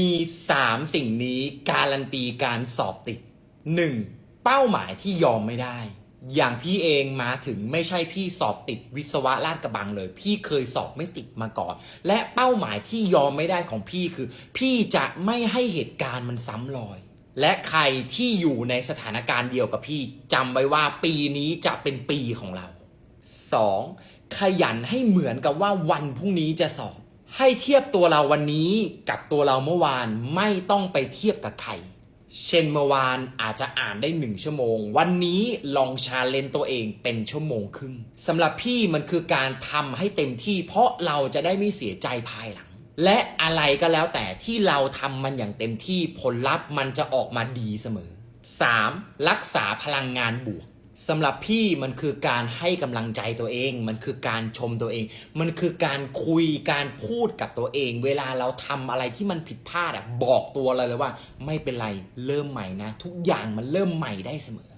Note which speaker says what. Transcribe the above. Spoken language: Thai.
Speaker 1: มี3สิ่งนี้การันตีการสอบติด 1. เป้าหมายที่ยอมไม่ได้ อย่างพี่เองมาถึงไม่ใช่พี่สอบติดวิศวะลาดกระบังเลย พี่เคยสอบไม่ติดมาก่อน และเป้าหมายที่ยอมไม่ได้ของพี่คือ พี่จะไม่ให้เหตุการณ์มันซ้ำรอย และใครที่อยู่ในสถานการณ์เดียวกับพี่จำไว้ว่าปีนี้จะเป็นปีของเรา 2. ขยันให้เหมือนกับว่าวันพรุ่งนี้จะสอบ ให้เทียบตัวเราวันนี้กับตัวเราเมื่อวานไม่ต้องไปเทียบกับใคร เช่นเมื่อวานอาจจะอ่านได้หนึ่งชั่วโมง วันนี้ลองชาเลนตัวเองเป็นชั่วโมงครึ่งสำหรับพี่มันคือการทำให้เต็มที่ เพราะเราจะได้ไม่เสียใจภายหลัง และอะไรก็แล้วแต่ที่เราทำมันอย่างเต็มที่ผลลัพธ์มันจะออกมาดีเสมอ 3. รักษาพลังงานบวก สำหรับพี่มันคือการให้กำลังใจตัวเอง มันคือการชมตัวเอง มันคือการคุยการพูดกับตัวเอง เวลาเราทำอะไรที่มันผิดพลาดอะบอกตัวเราเลยว่า ไม่เป็นไรเริ่มใหม่นะ ทุกอย่างมันเริ่มใหม่ได้เสมอ